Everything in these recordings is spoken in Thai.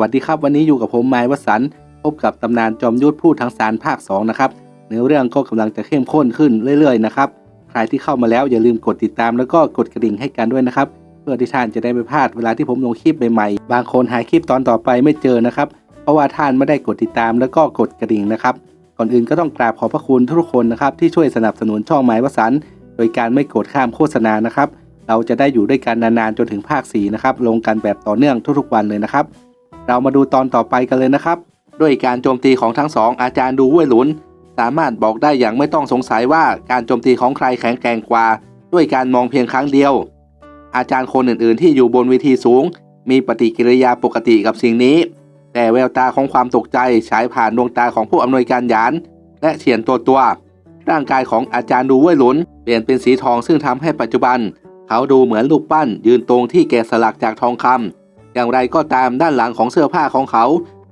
วัสดีครับวันนี้อยู่กับผมไม้วสันพบกับตำนานจอมยุทธพูดทั้งสารภาค 2 นะครับเนื้อเรื่องก็กำลังจะเข้มข้นขึ้นเรื่อยๆนะครับใครที่เข้ามาแล้วอย่าลืมกดติดตามแล้วก็กดกระดิ่งให้กันด้วยนะครับ เพื่อที่ท่านจะได้ไม่พลาดเวลาที่ผมลงคลิปใหม่ๆบางคนหาคลิปตอนต่อไปไม่เจอนะครับ เพราะว่าท่านไม่ได้กดติดตามแล้วก็กดกระดิ่งนะครับก่อนอื่นก็ต้องกราบขอบพระคุณทุกคนนะครับที่ช่วยสนับสนุนช่องไม้วสันโดยการไม่กดข้ามโฆษณานะครับเราจะได้อยู่ด้วยกันนานๆจนถึงภาค4นะครับลงกันแบบต่อเนื่องทุกๆวันเลยนะครับ เรามาดูตอนต่อไปกันเลยนะครับ ด้วยการโจมตีของทั้งสองอาจารย์ดูเว่ยหลุน สามารถบอกได้อย่างไม่ต้องสงสัยว่าการโจมตีของใครแข็งแกร่งกว่า ด้วยการมองเพียงครั้งเดียว อาจารย์คนอื่นๆ ที่อยู่บนเวทีสูง มีปฏิกิริยาปกติกับสิ่งนี้ แต่แววตาของความตกใจฉายผ่านดวงตาของผู้อำนวยการยาน และเฉียนตัวตัวร่างกายของอาจารย์ดูเว่ยหลุน เปลี่ยนเป็นสีทองซึ่งทำให้ปัจจุบัน เขาดูเหมือนรูปปั้นยืนตรงที่แกะสลักจากทองคำ อย่างไรก็ตามด้านหลังของเสื้อผ้าของเขา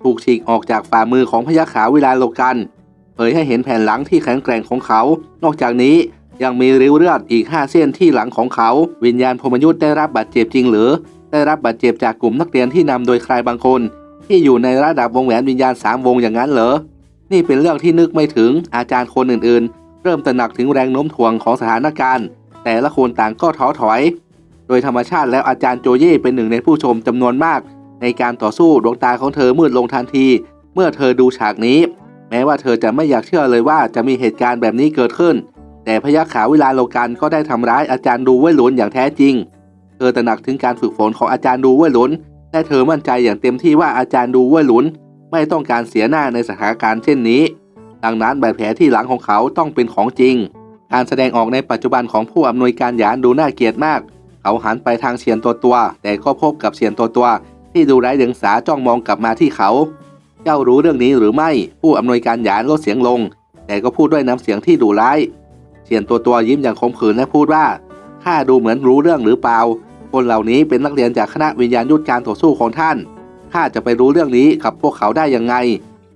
ถูกฉีกออกจากฝ่ามือของพยัคขาววิลาโลกันเผยให้เห็นแผ่นหลังที่แข็งแกร่งของเขา นอกจากนี้ยังมีริ้วเลือดอีก 5 เส้นที่หลังของเขา วิญญาณพมยุทธ์ได้รับบาดเจ็บจริงหรือ ได้รับบาดเจ็บจากกลุ่มนักเรียนที่นำโดยใครบางคน ที่อยู่ในระดับวงแหวนวิญญาณสามวงอย่างนั้นเหรอ นี่เป็นเรื่องที่นึกไม่ถึงอาจารย์คนอื่นๆ เริ่มตระหนักถึงแรงโน้มถ่วงของสถานการณ์ แต่ละคนต่างก็ท้อถอย โดยธรรมชาติแล้วอาจารย์โจเย่เป็นหนึ่งในผู้ชมจำนวนมาก ในการต่อสู้ดวงตาของเธอมืดลงทันที เมื่อเธอดูฉากนี้ แม้ว่าเธอจะไม่อยากเชื่อเลยว่าจะมีเหตุการณ์แบบนี้เกิดขึ้น แต่พยัคฆ์ขาววิลาโลกันก็ได้ทำร้ายอาจารย์ดูเว่ยหลุนอย่างแท้จริง เธอตระหนักถึงการฝึกฝนของอาจารย์ดูเว่ยหลุนและเธอมั่นใจอย่างเต็มที่ว่าอาจารย์ดูเว่ยหลุนไม่ต้องการเสียหน้าในสถานการณ์เช่นนี้ ดังนั้นบาดแผลที่หลังของเขาต้องเป็นของจริง การแสดงออกในปัจจุบันของผู้อำนวยการยานดูน่าเกลียดมาก เขาหันไปทางเฉียนตัวตัว แต่ก็พบกับเฉียนตัวตัว ที่ดูไร้เดียงสาจ้องมองกลับมาที่เขา เจ้ารู้เรื่องนี้หรือไม่ ผู้อำนวยการยานลดเสียงลง แต่ก็พูดด้วยน้ำเสียงที่ดุร้ายเฉียนตัวตัวยิ้มอย่างคมขืนและพูดว่าข้าดูเหมือนรู้เรื่องหรือเปล่า คนเหล่านี้เป็นนักเรียนจากคณะวิญญาณยุทธการต่อสู้ของท่านข้าจะไปรู้เรื่องนี้กับพวกเขาได้ยังไง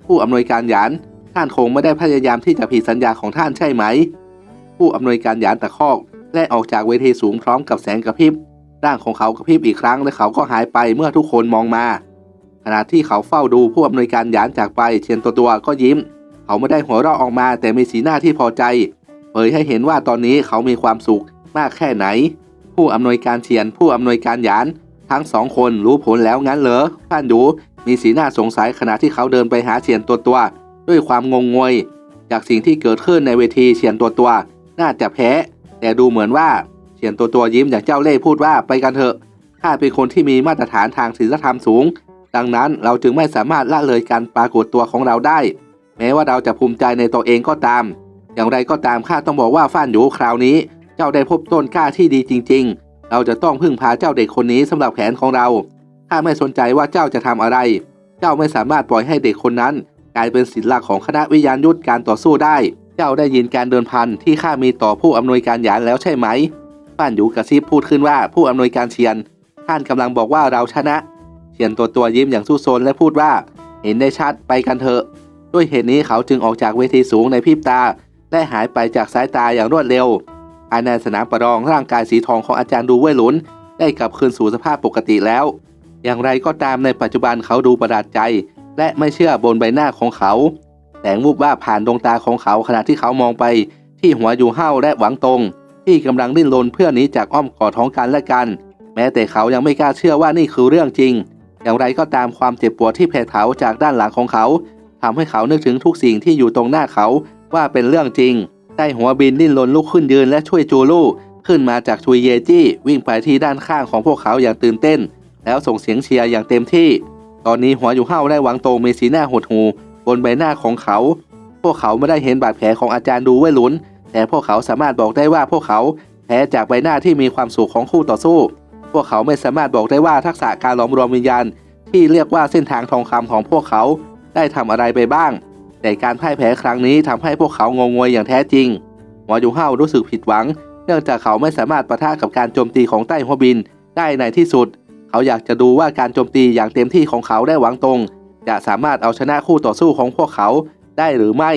ผู้อำนวยการยานท่านคงไม่ได้พยายามที่จะผิดสัญญาของท่านใช่ไหม ผู้อำนวยการยานตะคอก และออกจากเวทีสูงพร้อมกับแสงกระพริบ ร่างของเขากระพริบอีกครั้งและเขาก็หายไปเมื่อทุกคนมองมา ขณะที่เขาเฝ้าดูผู้อำนวยการยานจากไปเชียนตัวตัวก็ยิ้ม เขาไม่ได้หัวเราะออกมาแต่มีสีหน้าที่พอใจ เผยให้เห็นว่าตอนนี้เขามีความสุขมากแค่ไหน ผู้อำนวยการเชียน ผู้อำนวยการยาน ทั้งสองคนรู้ผลแล้วงั้นเหรอท่านดูมีสีหน้าสงสัยขณะที่เขาเดินไปหาเชียนตัวตัว ด้วยความงงงวย จากสิ่งที่เกิดขึ้นในเวทีเชียนตัวตัว น่าจะแพ้ แต่ดูเหมือนว่าเชียนตัวตัวยิ้มอย่างเจ้าเล่ห์พูดว่าไปกันเถอะข้าเป็นคนที่มีมาตรฐานทางศีลธรรมสูง ดังนั้นเราจึงไม่สามารถละเลยการปรากฏตัวของเราได้ แม้ว่าเราจะภูมิใจในตัวเองก็ตาม อย่างไรก็ตามข้าต้องบอกว่าฟ้านหยูคราวนี้ เจ้าได้พบต้นกล้าที่ดีจริง ๆ เราจะต้องพึ่งพาเจ้าเด็กคนนี้สำหรับแผนของเราข้าไม่สนใจว่าเจ้าจะทำอะไร เจ้าไม่สามารถปล่อยให้เด็กคนนั้น กลายเป็นศิลหลักของคณะวิญญาณยุทธการต่อสู้ได้ เจ้าได้ยินการเดินพันที่ข้ามีต่อผู้อำนวยการยานแล้วใช่ไหมป้านหยูกระซิบพูดขึ้นว่าผู้อำนวยการเชียน ท่านกำลังบอกว่าเราชนะ เชียนตัวตัวยิ้มอย่างสู้โซนและพูดว่า เห็นได้ชัดไปกันเถอะ ด้วยเหตุนี้เขาจึงออกจากเวทีสูงในพริบตา และหายไปจากสายตาอย่างรวดเร็วภายในสนามประลองร่างกายสีทองของอาจารย์ดูเว่ยหลุน ได้กลับคืนสู่สภาพปกติแล้ว อย่างไรก็ตามในปัจจุบันเขาดูประหลาดใจ และไม่เชื่อบนใบหน้าของเขา แสงวูบว่าบผ่านดวงตาของเขาขณะที่เขามองไป ที่หัวอยู่เห้าและหวังตรงที่กำลังดิ้นรนเพื่อหนีจากอ้อมกอดของกันและกัน แม้แต่เขายังไม่กล้าเชื่อว่านี่คือเรื่องจริง อย่างไรก็ตามความเจ็บปวดที่แผดเผาจากด้านหลังของเขาทำให้เขานึกถึงทุกสิ่งที่อยู่ตรงหน้าเขาว่าเป็นเรื่องจริงได้หัวบินดิ้นรนลุกขึ้นยืนและช่วยจูลูขึ้นมาจากชุยเยจี้วิ่งไปที่ด้านข้างของพวกเขาอย่างตื่นเต้น แล้วส่งเสียงเชียร์อย่างเต็มที่ ตอนนี้หัวอยู่เห้าและหวังตงมีสีหน้าหดหู นใบหน้าของเขา พวกเขาไม่ได้เห็นบาดแผลของอาจารย์ดูเว่ยหลุน แต่พวกเขาสามารถบอกได้ว่าพวกเขาแพ้จากใบหน้าที่มีความสุขของคู่ต่อสู้ พวกเขาไม่สามารถบอกได้ว่าทักษะการหลอมรวมวิญญาณ ที่เรียกว่าเส้นทางทองคำของพวกเขาได้ทำอะไรไปบ้าง แต่การพ่ายแพ้ครั้งนี้ทำให้พวกเขางงงวยอย่างแท้จริงหัวอยู่เห้ารู้สึกผิดหวัง เนื่องจากเขาไม่สามารถปะทะกับการโจมตีของใต้หัวบินได้ในที่สุด เขาอยากจะดูว่าการโจมตีอย่างเต็มที่ของเขาได้หวังตรง จะสามารถเอาชนะคู่ต่อสู้ของพวกเขาได้หรือไม่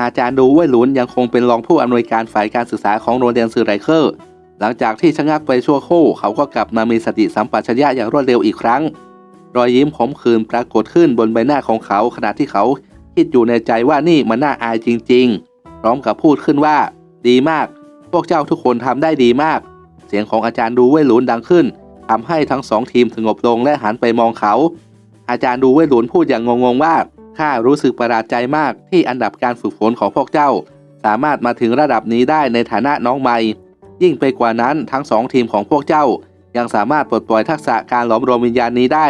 อาจารย์ดูเว่ยหลุนยังคงเป็นรองผู้อำนวยการฝ่ายการศึกษาของโรงเรียนซือไรเคอร์ หลังจากที่ชะงักไปชั่วครู่เขาก็กลับมามีสติสัมปชัญญะอย่างรวดเร็วอีกครั้ง รอยยิ้มขมขื่นปรากฏขึ้นบนใบหน้าของเขา ขณะที่เขาคิดอยู่ในใจว่านี่มันน่าอายจริง ๆ พร้อมกับพูดขึ้นว่า ดีมาก พวกเจ้าทุกคนทำได้ดีมาก เสียงของอาจารย์ดูเว่ยหลุนดังขึ้นทำให้ทั้งสองทีมสงบลงและหันไปมองเขา อาจารย์ดูเวหลุนพูดอย่างงงๆว่าข้ารู้สึกประหลาดใจมากที่อันดับการฝึกฝนของพวกเจ้า สามารถมาถึงระดับนี้ได้ในฐานะน้องใหม่ ยิ่งไปกว่านั้นทั้งสองทีมของพวกเจ้า ยังสามารถปลดปล่อยทักษะการหลอมรวมวิญญาณนี้ได้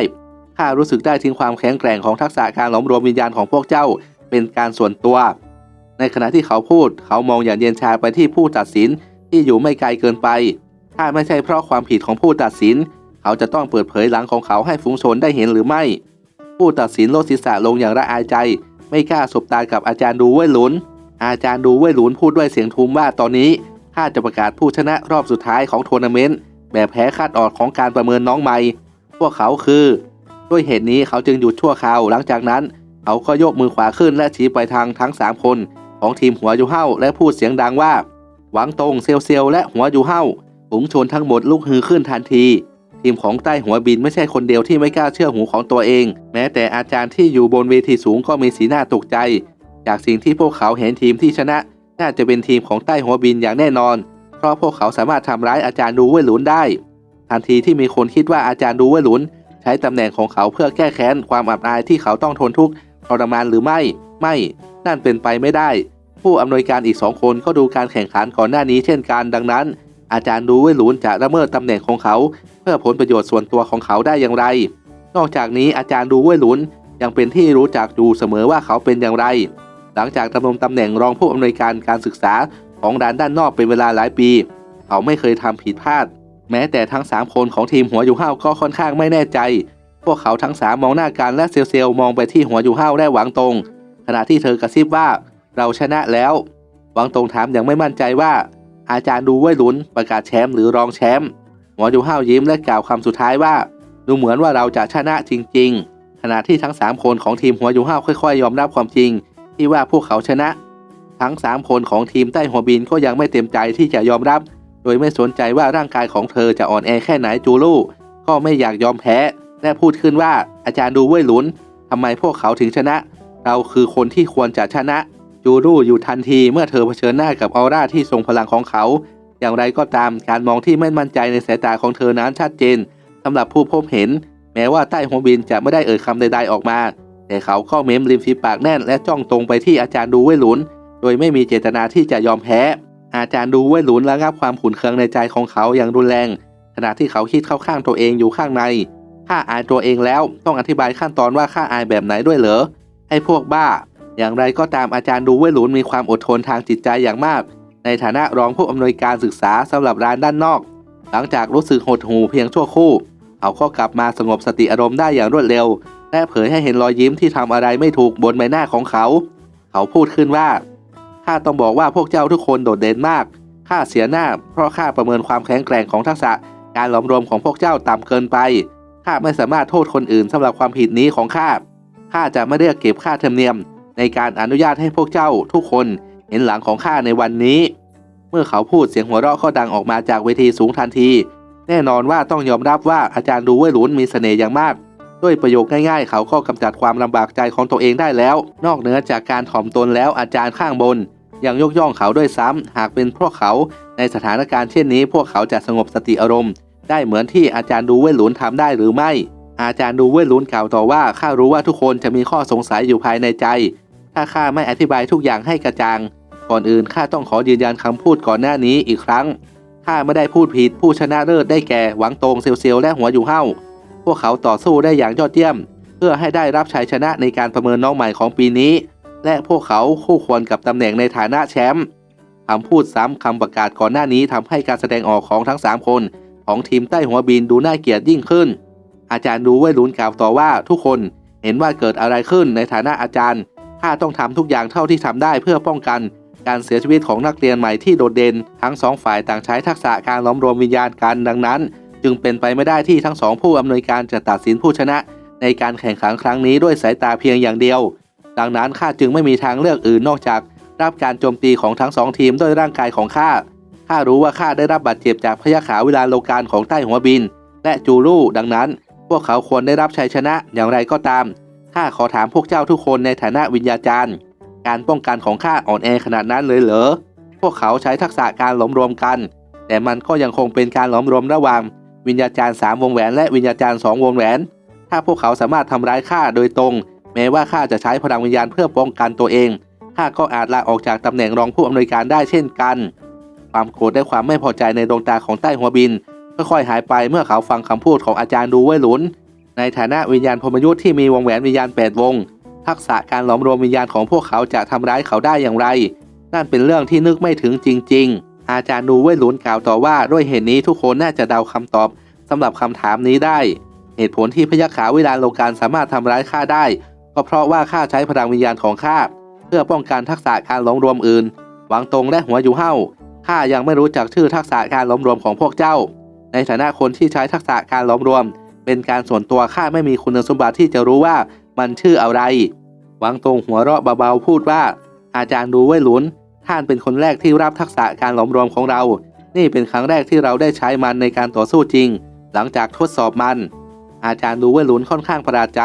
ข้ารู้สึกได้ถึงความแข็งแกร่งของทักษะการหลอมรวมวิญญาณของพวกเจ้า เป็นการส่วนตัว ในขณะที่เขาพูด เขามองอย่างเย็นชาไปที่ผู้ตัดสินที่อยู่ไม่ไกลเกินไป ถ้าไม่ใช่เพราะความผิดของผู้ตัดสิน เขาจะต้องเปิดเผยหลังของเขาให้ฝูงชนได้เห็นหรือไม่ ผู้ตัดสินโลดศีรษะลงอย่างละอายใจ ไม่กล้าสบตากับอาจารย์ดูเว่ยหลุน อาจารย์ดูเว่ยหลุนพูดด้วยเสียงทุ้มว่าตอนนี้ข้าจะประกาศผู้ชนะรอบสุดท้ายของทัวร์นาเมนต์แบบแพ้คาดออกของการประเมินน้องใหม่ พวกเขาคือ ด้วยเหตุนี้เขาจึงหยุดชั่วคราว หลังจากนั้น เขาก็ยกมือขวาขึ้นและชี้ไปทางทั้ง 3 คน ของทีมหัวยูเฮ้าและพูดเสียงดังว่า หวังตรงเซลเซลและหัวยูเฮ้าฝูงชนทั้งหมดลุกฮือขึ้นทันที ทีมของใต้หัวบินไม่ใช่คนเดียวที่ไม่กล้าเชื่อหูของตัวเอง แม้แต่อาจารย์ที่อยู่บนเวทีสูงก็มีสีหน้าตกใจ จากสิ่งที่พวกเขาเห็นทีมที่ชนะ น่าจะเป็นทีมของใต้หัวบินอย่างแน่นอน เพราะพวกเขาสามารถทำร้ายอาจารย์ดูเวหลุนได้ ทันทีที่มีคนคิดว่าอาจารย์ดูเวหลุนใช้ตำแหน่งของเขาเพื่อแก้แค้นความอับอายที่เขาต้องทนทุกข์ทรมานหรือไม่ ไม่ นั่นเป็นไปไม่ได้ ผู้อำนวยการอีกสองคนก็ดูการแข่งขันก่อนหน้านี้เช่นกันดังนั้น อาจารย์ดูเว่ยหลุนจะละเมิดตำแหน่งของเขา เพื่อผลประโยชน์ส่วนตัวของเขาได้อย่างไร นอกจากนี้อาจารย์ดูเว่ยหลุนยังเป็นที่รู้จักอยู่เสมอว่าเขาเป็นอย่างไร หลังจากดำรงตำแหน่งรองผู้อำนวยการการศึกษาของด้านด้านนอกเป็นเวลาหลายปี เขาไม่เคยทำผิดพลาด แม้แต่ทั้ง 3 คนของทีมหัวอยูเฮาก็ค่อนข้างไม่แน่ใจ พวกเขาทั้ง 3 มองหน้ากันและเซลเซลมองไปที่หัวอยูเฮาได้หวังตรง ขณะที่เธอกระซิบว่า เราชนะแล้ว หวังตรงถามอย่างไม่มั่นใจว่า อาจารย์ดูเว่ยหลุนประกาศแชมป์หรือรองแชมป์หัวยูเฮาวยิ้มและกล่าวคำสุดท้ายว่า ดูเหมือนว่าเราจะชนะจริง ๆ ขณะที่ทั้ง 3 คนของทีมหัวยูเฮาค่อย ๆ ยอมรับความจริง ที่ว่าพวกเขาชนะ ทั้ง 3 คนของทีมใต้หัวบินก็ยังไม่เต็มใจที่จะยอมรับ โดยไม่สนใจว่าร่างกายของเธอจะอ่อนแอแค่ไหนจูลูก็ไม่อยากยอมแพ้ และพูดขึ้นว่าอาจารย์ดูเว่ยหลุนทำไมพวกเขาถึงชนะ เราคือคนที่ควรจะชนะ จูรูอยู่ทันทีเมื่อเธอเผชิญหน้ากับออร่าที่ทรงพลังของเขา อย่างไรก็ตามการมองที่ไม่มั่นใจในสายตาของเธอนั้นชัดเจนสำหรับผู้พบเห็น แม้ว่าใต้หัวบินจะไม่ได้เอ่ยคำใดๆออกมา แต่เขาก็เม้มริมฝีปากแน่นและจ้องตรงไปที่อาจารย์ดูเวหลุน โดยไม่มีเจตนาที่จะยอมแพ้ อาจารย์ดูเวหลุนระงับความขุ่นเคืองในใจของเขาอย่างรุนแรง ขณะที่เขาคิดเข้าข้างตัวเองอยู่ข้างในข้าอายตัวเองแล้วต้องอธิบายขั้นตอนว่าข้าอายแบบไหนด้วยเหรอให้พวกบ้า อย่างไรก็ตามอาจารย์ดูเว่หลุนมีความอดทนทางจิตใจอย่างมาก ในฐานะรองผู้อำนวยการศึกษาสำหรับร้านด้านนอก หลังจากรู้สึกหดหู่เพียงชั่วครู่ เขาก็กลับมาสงบสติอารมณ์ได้อย่างรวดเร็ว และเผยให้เห็นรอยยิ้มที่ทำอะไรไม่ถูกบนใบหน้าของเขา เขาพูดขึ้นว่าข้าต้องบอกว่าพวกเจ้าทุกคนโดดเด่นมากข้าเสียหน้า เพราะข้าประเมินความแข็งแกร่งของทักษะการหลอมรวมของพวกเจ้าต่ำเกินไปข้าไม่สามารถโทษคนอื่นสำหรับความผิดนี้ของข้าข้าจะไม่เรียกเก็บค่าธรรมเนียม ในการอนุญาตให้พวกเจ้าทุกคนเห็นหลังของข้าในวันนี้ เมื่อเขาพูดเสียงหัวเราะก็ดังออกมาจากเวทีสูงทันที แน่นอนว่าต้องยอมรับว่าอาจารย์ดูเว่ยหลุนมีเสน่ห์อย่างมาก ด้วยประโยคง่ายๆ เขาก็กำจัดความลำบากใจของตัวเองได้แล้ว นอกเหนือจากการถ่อมตนแล้วอาจารย์ข้างบน ยังยกย่องเขาด้วยซ้ำหากเป็นพวกเขาในสถานการณ์เช่นนี้ พวกเขาจะสงบสติอารมณ์ ได้เหมือนที่อาจารย์ดูเว่ยหลุนทำได้หรือไม่อาจารย์ดูเวหลุนกล่าวต่อว่าข้ารู้ว่าทุกคนจะมีข้อสงสัยอยู่ภายในใจ ถ้าข้าไม่อธิบายทุกอย่างให้กระจ่าง ก่อนอื่นข้าต้องขอยืนยันคำพูดก่อนหน้านี้อีกครั้ง ข้าไม่ได้พูดผิดผู้ชนะเลิศได้แก่หวังตงเซียวเซียวและหัวอยู่เฮ้า พวกเขาต่อสู้ได้อย่างยอดเยี่ยม เพื่อให้ได้รับชัยชนะในการประเมินน้องใหม่ของปีนี้ และพวกเขาคู่ควรกับตำแหน่งในฐานะแชมป์คำพูดซ้ำคำประกาศก่อนหน้านี้ทำให้การแสดงออกของทั้ง 3 คน ของทีมใต้หัวบินดูน่าเกลียดยิ่งขึ้น อาจารย์ดูเว่ยลุนกล่าวต่อว่าทุกคนเห็นว่าเกิดอะไรขึ้นในฐานะอาจารย์ ข้าต้องทำทุกอย่างเท่าที่ทำได้เพื่อป้องกัน การเสียชีวิตของนักเรียนใหม่ที่โดดเด่น ทั้งสองฝ่ายต่างใช้ทักษะการล้อมรวมวิญญาณกันดังนั้น จึงเป็นไปไม่ได้ที่ทั้งสองผู้อำนวยการจะตัดสินผู้ชนะ ในการแข่งขันครั้งนี้ด้วยสายตาเพียงอย่างเดียว ดังนั้นข้าจึงไม่มีทางเลือกอื่นนอกจาก รับการโจมตีของทั้งสองทีมด้วยร่างกายของข้าข้ารู้ว่าข้าได้รับบาดเจ็บจากพยาขาวิลาโลการของใต้หัวบิน และจูรูดังนั้น พวกเขาควรได้รับชัยชนะอย่างไรก็ตาม ข้าขอถามพวกเจ้าทุกคนในฐานะวิญญาจารย์ การป้องกันของข้าอ่อนแอขนาดนั้นเลยเหรอ พวกเขาใช้ทักษะการหลอมรวมกัน แต่มันก็ยังคงเป็นการหลอมรวมระหว่าง วิญญาจารย์สามวงแหวนและวิญญาจารย์สองวงแหวน ถ้าพวกเขาสามารถทำร้ายข้าโดยตรง แม้ว่าข้าจะใช้พลังวิญญาณเพื่อป้องกันตัวเองข้าก็อาจลาออกจากตำแหน่งรองผู้อำนวยการได้เช่นกัน ความโกรธและความไม่พอใจในดวงตาของใต้หัวบินค่อยๆหายไปเมื่อเขาฟังคำพูดของอาจารย์ดูไว้หลุน ในฐานะวิญญาณพรมยุทธ์ที่มีวงแหวนวิญญาณแปดวง ทักษะการหลอมรวมวิญญาณของพวกเขาจะทำร้ายเขาได้อย่างไร นั่นเป็นเรื่องที่นึกไม่ถึงจริง ๆ อาจารย์ดูไว้หลุนกล่าวต่อว่าด้วยเหตุนี้ทุกคนน่าจะเดาคำตอบสำหรับคำถามนี้ได้ เหตุผลที่พยัคฆ์ขาวิลานโลการสามารถทำร้ายข้าได้ ก็เพราะว่าข้าใช้พลังวิญญาณของข้าเพื่อป้องกันทักษะการหลอมรวมอื่นหวังตรงและหัวอยู่เฮ้าข้ายังไม่รู้จักชื่อทักษะการหลอมรวมของพวกเจ้า ในฐานะคนที่ใช้ทักษะการหลอมรวม เป็นการส่วนตัวข้าไม่มีคุณสมบัติที่จะรู้ว่ามันชื่ออะไรหวังตรงหัวเราะเบาๆพูดว่า อาจารย์ดูไว้หลุน ท่านเป็นคนแรกที่รับทักษะการหลอมรวมของเรา นี่เป็นครั้งแรกที่เราได้ใช้มันในการต่อสู้จริง หลังจากทดสอบมัน อาจารย์ดูไว้หลุนค่อนข้างประหลาดใจ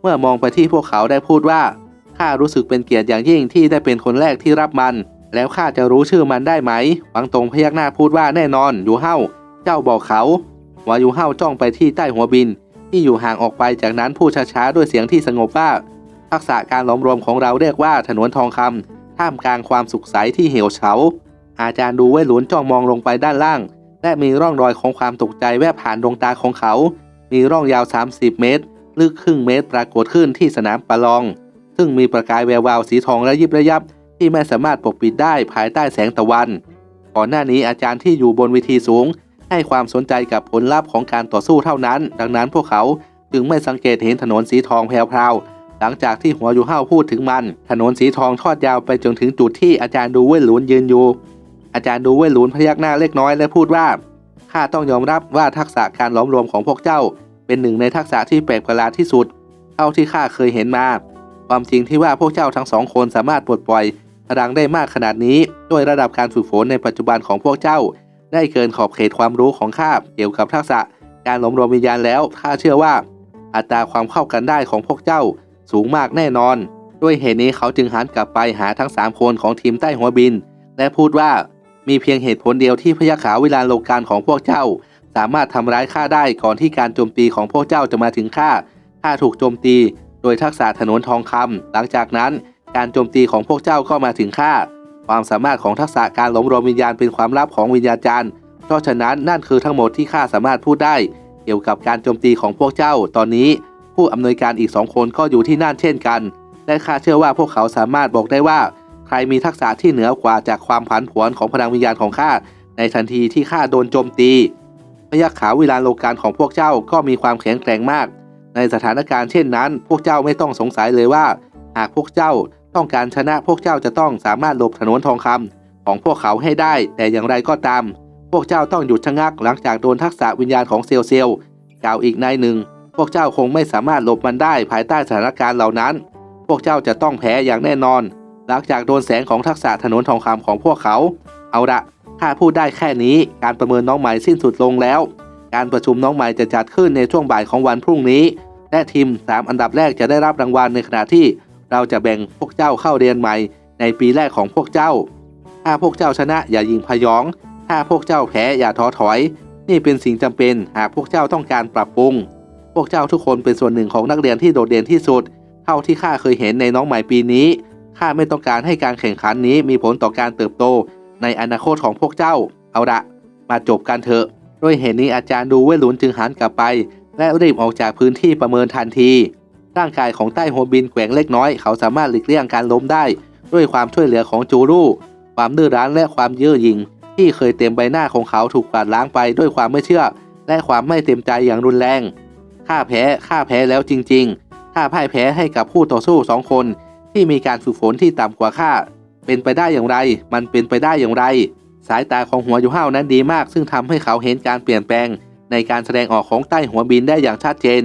เมื่อมองไปที่พวกเขาได้พูดว่าข้ารู้สึกเป็นเกียรติอย่างยิ่งที่ได้เป็นคนแรกที่รับมัน แล้วข้าจะรู้ชื่อมันได้ไหมหวังตรงพยักหน้าพูดว่าแน่นอนอยู่เฮ้า เจ้าบอกเขา วอยู่เฮ้าจ้องไปที่ใต้หัวบิน ที่อยู่ห่างออกไปจากนั้นพูดช้าๆด้วยเสียงที่สงบว่า ทักษะการหลอมรวมของเราเรียกว่าถนนทองคำท่ามกลางความสุขใสที่เหี่ยวเฉา อาจารย์ดูไว้หลุนจ้องมองลงไปด้านล่าง และมีร่องรอยของความตกใจแวบผ่านดวงตาของเขา มีร่องยาว 30 เมตร ลึกครึ่งเมตรปรากฏขึ้นที่สนามประลอง ซึ่งมีประกายแวววาวสีทองและยิบระยับที่ไม่สามารถปกปิดได้ภายใต้แสงตะวัน ก่อนหน้านี้อาจารย์ที่อยู่บนเวทีสูง ให้ความสนใจกับผลลัพธ์ของการต่อสู้เท่านั้น ดังนั้นพวกเขาจึงไม่สังเกตเห็นถนนสีทองแพรวๆหลังจากที่หัวอยู่ห้าวพูดถึงมัน ถนนสีทองทอดยาวไปจนถึงจุดที่อาจารย์ดูเวหลุนยืนอยู่ อาจารย์ดูเวหลุนพยักหน้าเล็กน้อยและพูดว่าข้าต้องยอมรับว่าทักษะการล้อมรวมของพวกเจ้า เป็นหนึ่งในทักษะที่แปลกประหลาดที่สุด เท่าที่ข้าเคยเห็นมา ความจริงที่ว่าพวกเจ้าทั้งสองคนสามารถปลดปล่อยพลังได้มากขนาดนี้ ด้วยระดับการฝึกฝนในปัจจุบันของพวกเจ้า ได้เกินขอบเขตความรู้ของข้าเกี่ยวกับทักษะการหลอมรวมวิญญาณแล้วข้าเชื่อว่า อัตราความเข้ากันได้ของพวกเจ้าสูงมากแน่นอน ด้วยเหตุนี้เขาจึงหันกลับไปหาทั้งสามคนของทีมใต้หัวบิน และพูดว่ามีเพียงเหตุผลเดียวที่พยาขาววิลานโลการของพวกเจ้า สามารถทำร้ายข้าได้ก่อนที่การโจมตีของพวกเจ้าจะมาถึงข้าข้าถูกโจมตี โดยทักษะถนนทองคำหลังจากนั้น การโจมตีของพวกเจ้าก็มาถึงข้า ความสามารถของทักษะการหลอมรวมวิญญาณเป็นความลับของวิญญาจารย์ เพราะฉะนั้นนั่นคือทั้งหมดที่ข้าสามารถพูดได้ เกี่ยวกับการโจมตีของพวกเจ้า ตอนนี้ ผู้อำนวยการอีกสองคนก็อยู่ที่นั่นเช่นกัน และข้าเชื่อว่าพวกเขาสามารถบอกได้ว่า ใครมีทักษะที่เหนือกว่าจากความผันผวนของพลังวิญญาณของข้าในทันทีที่ข้าโดนโจมตีพยักขาววิลานโลการของพวกเจ้าก็มีความแข็งแกร่งมาก ในสถานการณ์เช่นนั้น พวกเจ้าไม่ต้องสงสัยเลยว่า หากพวกเจ้า ต้องการชนะพวกเจ้าจะต้องสามารถหลบถนนทองคำของพวกเขาให้ได้ แต่อย่างไรก็ตาม พวกเจ้าต้องหยุดชะงักหลังจากโดนทักษะวิญญาณของเซลเซลกล่าวอีกนายหนึ่ง พวกเจ้าคงไม่สามารถหลบมันได้ภายใต้สถานการณ์เหล่านั้น พวกเจ้าจะต้องแพ้อย่างแน่นอน หลังจากโดนแสงของทักษะถนนทองคำของพวกเขา เอาละข้าพูดได้แค่นี้การประเมินน้องใหม่สิ้นสุดลงแล้ว การประชุมน้องใหม่จะจัดขึ้นในช่วงบ่ายของวันพรุ่งนี้ และทีมสามอันดับแรกจะได้รับรางวัลในขณะที่ เราจะแบ่งพวกเจ้าเข้าเรียนใหม่ ในปีแรกของพวกเจ้า ถ้าพวกเจ้าชนะอย่ายิงพยอง ถ้าพวกเจ้าแพ้อย่าท้อถอย นี่เป็นสิ่งจำเป็นหากพวกเจ้าต้องการปรับปรุง พวกเจ้าทุกคนเป็นส่วนหนึ่งของนักเรียนที่โดดเด่นที่สุด เท่าที่ข้าเคยเห็นในน้องใหม่ปีนี้ ข้าไม่ต้องการให้การแข่งขันนี้มีผลต่อการเติบโต ในอนาคตของพวกเจ้า เอาละมาจบกันเถอะ ด้วยเหตุนี้อาจารย์ดูเวลุนจึงหันกลับไป และรีบออกจากพื้นที่ประเมินทันที ร่างกายของใต้หัวบินแกว่งเล็กน้อย เขาสามารถหลีกเลี่ยงการล้มได้ ด้วยความช่วยเหลือของจูรูความดื้อรั้นและความเย่อหยิ่งที่เคยเต็มใบหน้าของเขาถูกกวาดล้างไปด้วยความไม่เชื่อ และความไม่เต็มใจอย่างรุนแรงข้าแพ้ข้าแพ้แล้วจริงๆข้าพ่ายแพ้ให้กับผู้ต่อสู้สองคนที่มีการฝึกฝนที่ต่ำกว่าข้าเป็นไปได้อย่างไร มันเป็นไปได้อย่างไร สายตาของหัวยูห้านั้นดีมาก ซึ่งทำให้เขาเห็นการเปลี่ยนแปลง ในการแสดงออกของใต้หัวบินได้อย่างชัดเจน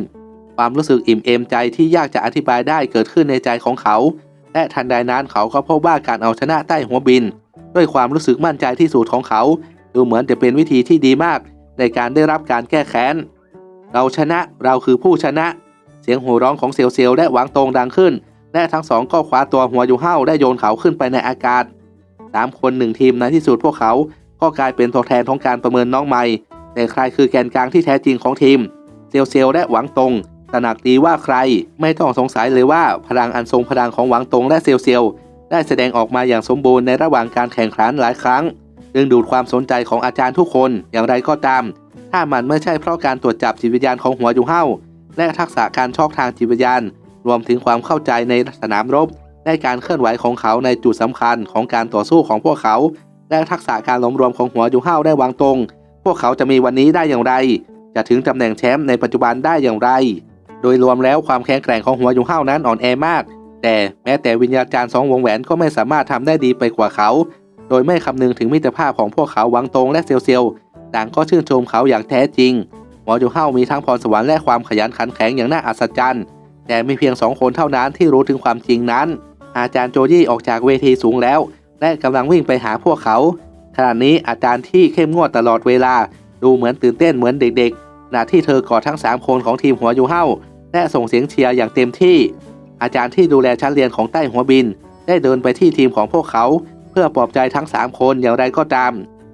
ความรู้สึกอิ่มเอมใจที่ยากจะอธิบายได้เกิดขึ้นในใจของเขา และทันใดนั้นเขาก็พบว่าการเอาชนะใต้หัวบิน ด้วยความรู้สึกมั่นใจที่สุดของเขา ดูเหมือนจะเป็นวิธีที่ดีมาก ในการได้รับการแก้แค้น เราชนะเราคือผู้ชนะ เสียงโห่ร้องของเซียวเซียวและหวังตรงดังขึ้น และทั้งสองก็คว้าตัวหัวอยู่เห่าได้โยนเขาขึ้นไปในอากาศสามคนหนึ่งทีมในที่สุดพวกเขา ก็กลายเป็นตัวแทนของการประเมินน้องใหม่แต่ใครคือแกนกลางที่แท้จริงของทีม เซียวเซียวและหวังตง ตระหนักดีว่าใครไม่ต้องสงสัยเลยว่าพลังอันทรงพลังของหวังตงและเซียวเซียวได้แสดงออกมาอย่างสมบูรณ์ในระหว่างการแข่งขันหลายครั้งดึงดูดความสนใจของอาจารย์ทุกคนอย่างไรก็ตาม ถ้ามันไม่ใช่เพราะการตรวจจับจิตวิญญาณของหัวยูเห่าและทักษะการชอกทางจิตวิญญาณ รวมถึงความเข้าใจในสนามรบและการเคลื่อนไหวของเขาในจุดสำคัญของการต่อสู้ของพวกเขา และทักษะการล้มรวมของหัวยูเห่าได้วางตรง พวกเขาจะมีวันนี้ได้อย่างไร จะถึงตำแหน่งแชมป์ในปัจจุบันได้อย่างไร โดยรวมแล้วความแข็งแกร่งของหัวยูเห่านั้นอ่อนแอมาก แต่แม้แต่วิญญาจารย์สองวงแหวนก็ไม่สามารถทำได้ดีไปกว่าเขา โดยไม่คำนึงถึงมิตรภาพของพวกเขาหวังตรงและเซียวเซียวต่างก็ชื่นชมเขาอย่างแท้จริงหมอจูเฮามีทั้งพรสวรรค์และความขยันขันแข็งอย่างน่าอัศจรรย์ แต่มีเพียงสองคนเท่านั้นที่รู้ถึงความจริงนั้น อาจารย์โจยี่ออกจากเวทีสูงแล้ว และกำลังวิ่งไปหาพวกเขาขณะนี้อาจารย์ที่เข้มงวดตลอดเวลา ดูเหมือนตื่นเต้นเหมือนเด็กๆขณะที่เธอกอดทั้งสามคนของทีมหัวยูเฮา และส่งเสียงเชียร์อย่างเต็มที่ อาจารย์ที่ดูแลชั้นเรียนของใต้หัวบิน ได้เดินไปที่ทีมของพวกเขา เพื่อปลอบใจทั้ง 3 คนอย่างไรก็ตาม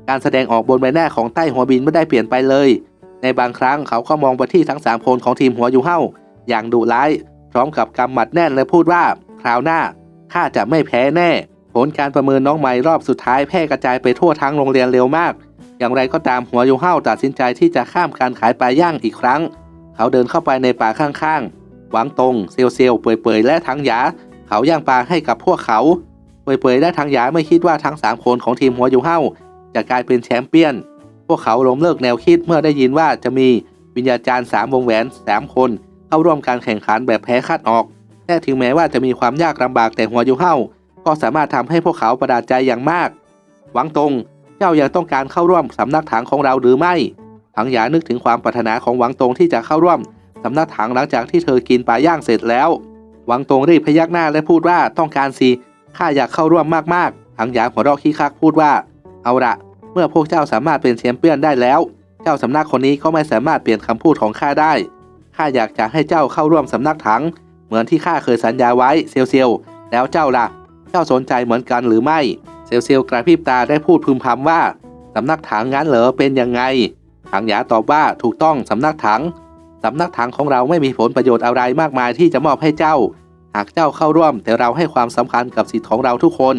การแสดงออกบนใบหน้าของใต้หัวบินไม่ได้เปลี่ยนไปเลย ในบางครั้งเขาก็มองไปที่ทั้ง 3 คนของทีมหัวยูเฮาอย่างดุร้าย พร้อมกับกำหมัดแน่นและพูดว่าคราวหน้าข้าจะไม่แพ้แน่ ผลการประเมินน้องใหม่รอบสุดท้ายแพร่กระจายไปทั่วทั้งโรงเรียนเร็วมาก อย่างไรก็ตามหัวยูเฮาตัดสินใจที่จะข้ามการขายปลาย่างอีกครั้ง เขาเดินเข้าไปในป่าข้างๆหวังตรงเซียวเซียวเปื่อยๆและทั้งหยา เขาย่างปลาให้กับพวกเขา เปื่อยๆและทางหยาไม่คิดว่าทั้ง 3 คนของทีมหัวยู่เฮาจะกลายเป็นแชมเปี้ยน พวกเขาล้มเลิกแนวคิดเมื่อได้ยินว่าจะมีวิญญาจารย์สามวงแหวนสามคน เข้าร่วมการแข่งขันแบบแพ้คาดออกแต่ถึงแม้ว่าจะมีความยากลำบากแต่หัวยู่เฮาก็สามารถทำให้พวกเขาประหลาใจอย่างมาก หวังตรงเจ้ายังต้องการเข้าร่วมสำนักถังของเราหรือไม่ ถังหยานึกถึงความปรารถนาของหวังตรงที่จะเข้าร่วมสำนักถังหลังจากที่เธอกินปลาย่างเสร็จแล้ว หวังตรงรีบพยักหน้าและพูดว่าต้องการสิข้าอยากเข้าร่วมมากๆถังหยาหัวเราะขี้คักพูดว่า เอาละเมื่อพวกเจ้าสามารถเป็นแชมเปี้ยนได้แล้ว เจ้าสำนักคนนี้ก็ไม่สามารถเปลี่ยนคำพูดของข้าได้ข้าอยากจะให้เจ้าเข้าร่วมสำนักถัง เหมือนที่ข้าเคยสัญญาไว้เซียวเซียวแล้วเจ้าล่ะ เจ้าสนใจเหมือนกันหรือไม่เซียวเซียวกระพริบตาได้พูดพึมพำว่าสำนักถังงั้นเหรอเป็นยังไง ถังหยาตอบว่าถูกต้องสำนักถังสำนักถังของเราไม่มีผลประโยชน์อะไรมากมายที่จะมอบให้เจ้า หากเจ้าเข้าร่วม แต่เราให้ความสำคัญกับสิทธิ์ของเราทุกคน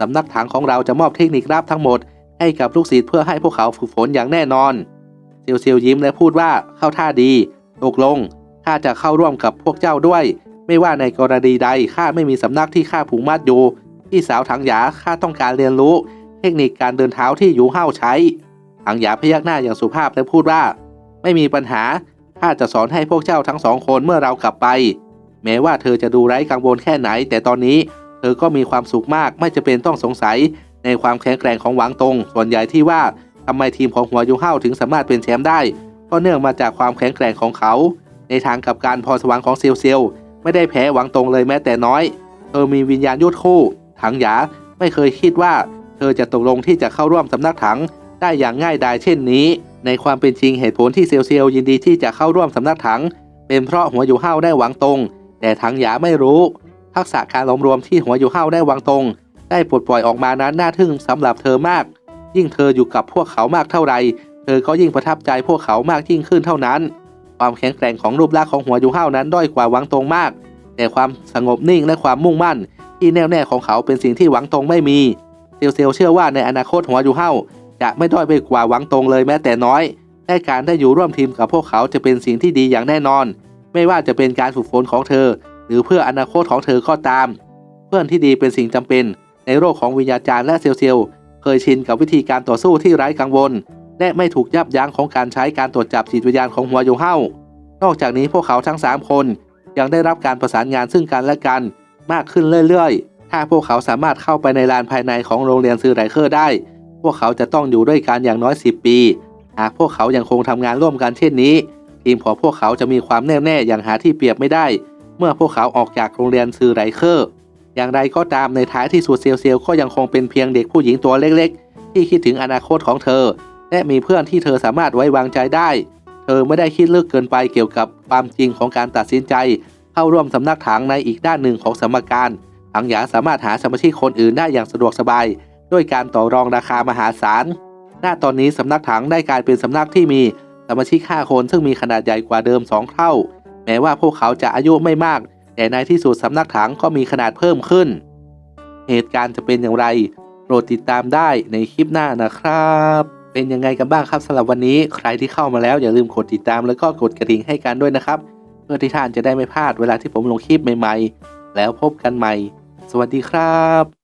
สำนักถังของเราจะมอบเทคนิคลับทั้งหมด ให้กับลูกศิษย์เพื่อให้พวกเขาฝึกฝนอย่างแน่นอนเซียวเซียวยิ้มและพูดว่าเข้าท่าดีตกลงข้าจะเข้าร่วมกับพวกเจ้าด้วย ไม่ว่าในกรณีใดข้าไม่มีสำนักที่ข้าผูกมัดอยู่พี่สาวถังหยาข้าต้องการเรียนรู้ เทคนิคการเดินเท้าที่อยู่เห้าใช้ ถังหยาพยักหน้าอย่างสุภาพและพูดว่า ไม่มีปัญหาข้าจะสอนให้พวกเจ้าทั้งสองคนเมื่อเรากลับไป แม้ว่าเธอจะดูไร้กังวลแค่ไหน แต่ตอนนี้เธอก็มีความสุขมากไม่จะเป็นต้องสงสัยในความแข็งแกร่งของหวังตง ส่วนใหญ่ที่ว่าทำไมทีมของหัวยูเฮาถึงสามารถเป็นแชมป์ได้ ก็เนื่องมาจากความแข็งแกร่งของเขา ในทางกับการพรสวรรค์ของเซียวเซียวไม่ได้แพ้หวังตงเลยแม้แต่น้อย เธอมีวิญญาณยุทธคู่ ถังหยาไม่เคยคิดว่า เธอจะตกลงที่จะเข้าร่วมสำนักถัง ได้อย่างง่ายดายเช่นนี้ ในความเป็นจริงเหตุผลที่เซียวเซียวยินดีที่จะเข้าร่วมสำนักถัง เป็นเพราะหัวอยู่ห้าได้หวังตรง แต่ถังหยาไม่รู้ ทักษะการล้มรวมที่หัวอยู่ห้าได้หวังตรง ได้ปลดปล่อยออกมานั้นน่าทึ่งสำหรับเธอมาก ยิ่งเธออยู่กับพวกเขามากเท่าไหร่เธอก็ยิ่งประทับใจพวกเขามากยิ่งขึ้นเท่านั้น ความแข็งแกร่งของรูปลักษณ์ของหัวยูเฮานั้นด้อยกว่าหวังตรงมาก แต่ความสงบนิ่งและความมุ่งมั่น ที่แน่วแน่ของเขาเป็นสิ่งที่หวังตรงไม่มี เซียวเซียวเชื่อว่าในอนาคตหัวยูเฮา จะไม่ด้อยไปกว่าหวังตรงเลยแม้แต่น้อยและการได้อยู่ร่วมทีมกับพวกเขาจะเป็นสิ่งที่ดีอย่างแน่นอน ไม่ว่าจะเป็นการฝึกฝนของเธอ หรือเพื่ออนาคตของเธอก็ตาม เพื่อนที่ดีเป็นสิ่งจำเป็น ในโลกของวิญญาจารย์และเซียวเซียวเคยชินกับวิธีการต่อสู้ที่ไร้กังวล และไม่ถูกยับยั้งของการใช้การตรวจจับจิตวิญญาณของหัวโยเฮานอกจากนี้พวกเขาทั้ง 3 คน ยังได้รับการประสานงานซึ่งกันและกัน มากขึ้นเรื่อยๆ ถ้าพวกเขาสามารถเข้าไปในลานภายในของโรงเรียนซือไรเคอร์ได้ พวกเขาจะต้องอยู่ด้วยกันอย่างน้อย 10 ปี หากพวกเขายังคงทำงานร่วมกันเช่นนี้ ทีมของพวกเขาจะมีความแน่วแน่อย่างหาที่เปรียบไม่ได้ เมื่อพวกเขาออกจากโรงเรียนซือไรเคอร์ อย่างไรก็ตามในท้ายที่สุดเซียวเซียวก็ยังคงเป็นเพียงเด็กผู้หญิงตัวเล็กๆ ที่คิดถึงอนาคตของเธอ และมีเพื่อนที่เธอสามารถไว้วางใจได้ เธอไม่ได้คิดลึกเกินไปเกี่ยวกับความจริงของการตัดสินใจ เข้าร่วมสำนักถังในอีกด้านหนึ่งของสมการถังหยาสามารถหาสมาชิกคนอื่นได้อย่างสะดวกสบาย ด้วยการต่อรองราคามหาศาลณตอนนี้สำนักถังได้กลายเป็นสำนักที่มีสมาชิก5คนซึ่งมีขนาดใหญ่กว่าเดิม 2 เท่า แม้ว่าพวกเขาจะอายุไม่มาก แต่ในที่สุดสำนักถังก็มีขนาดเพิ่มขึ้น เหตุการณ์จะเป็นอย่างไรโปรดติดตามได้ในคลิปหน้านะครับ เป็นยังไงกันบ้างครับสำหรับวันนี้ใครที่เข้ามาแล้วอย่าลืมกดติดตามแล้วก็กดกระดิ่งให้กันด้วยนะครับ เพื่อที่ท่านจะได้ไม่พลาดเวลาที่ผมลงคลิปใหม่ ๆ แล้วพบกันใหม่ สวัสดีครับ